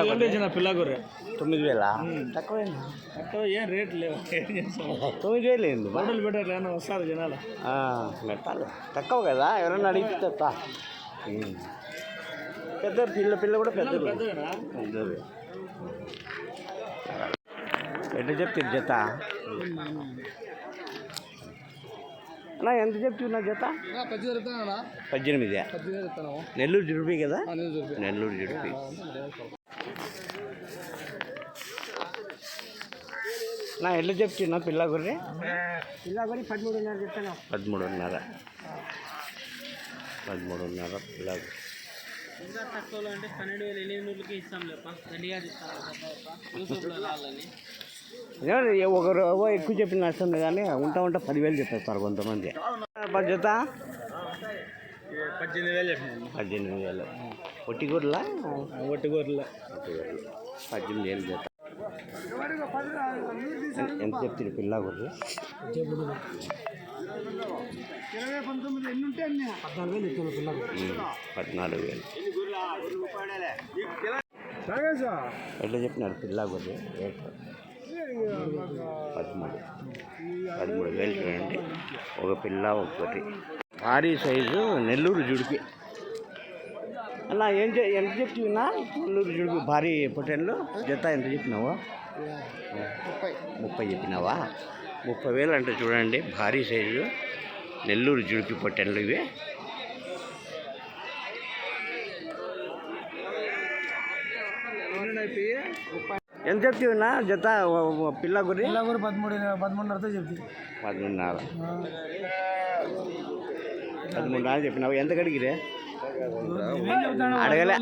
పిల్ల తొమ్మిది వేలు ఇచ్చిన పిల్ల గొర్రె తొమ్మిది వేల? తక్కువైంది. అక్కడ ఏం రేట్ లేవు. తొమ్మిది వేలు ఏంది? బా? హోటల్ పెట్టారు ఏమన్నా వస్తారు జనాలు? ఆ, పెట్టాలి. తక్కువ కదా ఎవరన్నా అడిగితే. పెద్ద పిల్ల పిల్ల కూడా పెద్దవేనా? పెద్దది ఎట్లా చెప్తారు జత? అన్నా ఎంత చెప్తున్నా జత? పద్దెనిమిది నెల్లూరు జుడిపి కదా? నెల్లూరు జుడిపి. నా ఎట్లా చెప్తున్నా పిల్ల గొర్రె. పదమూడున్నర చెప్తాను. పదమూడున్నర. పదమూడున్నర పిల్ల గొర్రె. ఇంకా తక్కువలో అంటే పన్నెండు వేలు ఎనిమిది నూరులకి ఇస్తాం లేప రావాలని. ఏమండి, ఒకరు ఎక్కువ చెప్పిన నష్టం కానీ ఉంటా ఉంటా పదివేలు చెప్పేస్తారు కొంతమంది. జత? పద్దెనిమిది వేలు చెప్పినాను పద్దెనిమిది వేలు. ఒట్టి గొర్రెలా? ఒట్టి గొర్రెలు. ఒట్టి గొర్రెలు. పద్దెనిమిది వేలు ఎంత- చెప్తుంది పిల్ల గొర్రె ఇరవై పంతొమ్మిది ఎన్ని ఉంటే అన్ని పద్నాలుగు వేలు. ఇచ్చాను పిల్లలు ఉమ్, పద్నాలుగు వేలు. ఎట్లా చెప్పినారు పిల్ల గొర్రె రేట్ పదమూడు. పదమూడు వేలు చూడండి. ఒక పిల్ల ఒక గొర్రె భారీ సైజు నెల్లూరు జుడిపి అలా ఏం చె ఎంత చెప్తున్నా? నెల్లూరు జుడిపి భారీ పొటెన్లు జత ఎంత చెప్పినావు? ముప్పై చెప్పినావా? ముప్పై వేలు అంటే చూడండి భారీ సైజు. నెల్లూరు జుడిపి పొట్టెన్లు ఇవి. ఎంత చెప్తున్నా? జత పిల్ల గురి? పిల్ల పదమూడు పదమూడున్నరతో చెప్తుంది పదమూడున్నర. పదమూడున్నర చెప్పినావు. ఎంత కడిగిరే? అడగలే.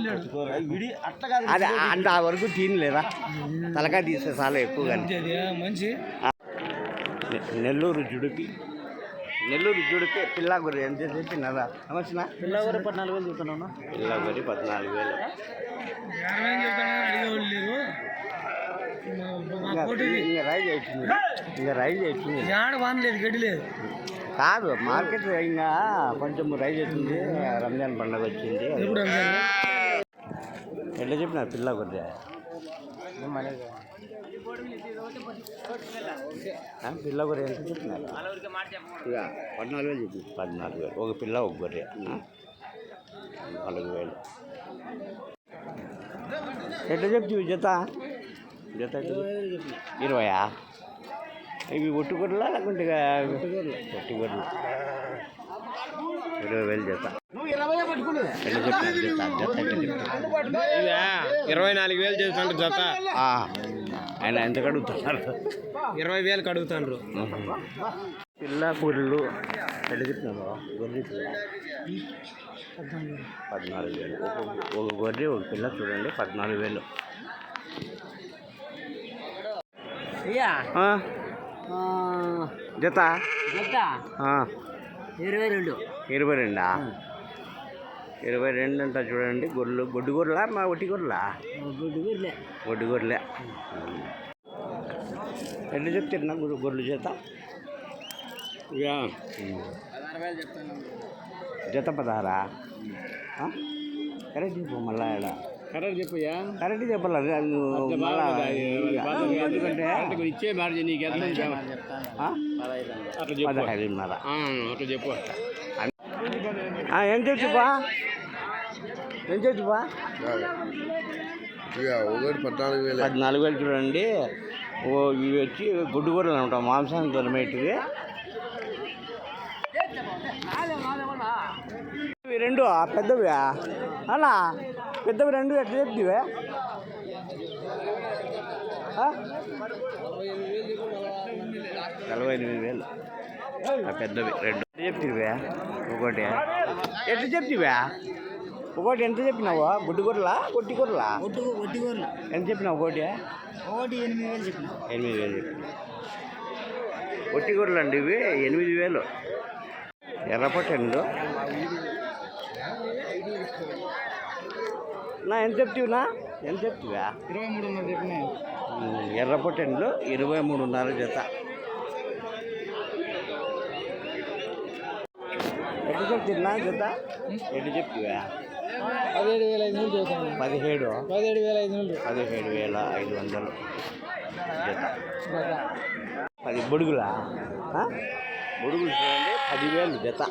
అది అంత ఆ వరకు తినలేదా తలకాయ తీస్తే చాలా ఎక్కువ కానీ. మంచి. నెల్లూరు జుడిపి నెల్లూరు జుడిపి పిల్ల గురి ఎంత చెప్పినారా నమస్తే పిల్ల కూడా పద్నాలుగు వేలు చెప్తున్నాను పిల్ల గురి పద్నాలుగు వేలు. ఇంకా ఇంకా రైజ్ అవుతుంది ఇంకా ఆడ వానలేదు గడ్డి లేదు. కాదు మార్కెట్ ఇంకా కొంచెం రైజ్ అవుతుంది. రంజాన్ పండుగ వచ్చింది. ఎట్లా చెప్పిన పిల్ల కొద్దిగా. ఆ, పిల్ల గొర్రె ఎంత చెప్పినారు ఇక పద్నాలుగు వేలు చెప్పి పద్నాలుగు వేలు. ఒక పిల్ల ఒక గొర్రె? నాలుగు వేలు. ఎట్లా చెప్తివి జత? జత? ఇరవయా? ఇవి ఒట్టు లేకుంటే ఒట్టి ఇరవై వేలు చెప్తారు ఇరవై నాలుగు వేలు చేస్తాండ్రు జత. ఆయన ఎంత కడుగుతున్నారు? ఇరవై వేలకు అడుగుతాండ్రు పిల్ల కూరలు గొర్రె పద్నాలుగు వేలు. ఒక ఒక గొర్రె ఒక పిల్ల చూడండి పద్నాలుగు వేలు. అయ్యా జత ఆ, ఇరవై రెండు ఇరవై రెండా ఇరవై రెండు అంట చూడండి గొర్రెలు. గొడ్డు గొర్రెలా మా ఒట్టి గొర్రెలా గుడ్డు గుడ్లే గొడ్డు గొర్రెలే ఎట్లా చెప్తారు నా గొర్రె గొర్రెలు జత? జత పదహారా? కరెక్ట్ చెప్పు మళ్ళా కరెక్ట్ చెప్పయ్యా? కరెక్ట్ చెప్పాలి ఎందుకంటే ఇచ్చే మార్జి నీకు ఎంత చెప్పు. పదహైదున్నర అట్లా చెప్పు. ఆ, ఏం ఏం ఒకటి పద్నాలుగు వేలు. పద్నాలుగు వేలు చూడండి. ఓ ఇవి వచ్చి గుడ్డు గొర్రెలు అనమాట మాంసానికి దొరమేటివి ఇవి రెండు పెద్దవి అలా? పెద్దవి రెండు ఎట్లా చెప్తివే? ఆ? నలభై ఎనిమిది వేలు. ఆ పెద్దవి రెండు. ఎంత చెప్తివే? ఒకటి. ఎట్లా చెప్తివే? ఒకటి ఎంత చెప్పినావు? గుడ్డు గొర్రెలా కొట్టి గొర్రెలా ఒట్టు ఒట్టి కూరలు ఎంత చెప్పినావు ఒకటి? ఒకటి ఎనిమిది వేలు చెప్పిన. ఎనిమిది వేలు చెప్పిన. ఒట్టి గొర్రెలు అండి ఇవి ఎనిమిది వేలు. ఎర్రపట్టండు. నా ఎంత చెప్తివినా ఎంత చెప్తివా? ఇరవై మూడున్నర చెప్పిన. ఎర్రపట్టెండ్లు ఇరవై మూడున్నర జత. ఎట్లా చెప్తున్నా జత? ఎట్లా చెప్తివా? పదిహేడు వేల ఐదు వందలు చేశాను. పదిహేడు? పదిహేడు వేల ఐదు వందలు. పదిహేడు వేల ఐదు వందలు జత. పది బొడుగులా? బొడుగులు చూడండి పదివేలు జత.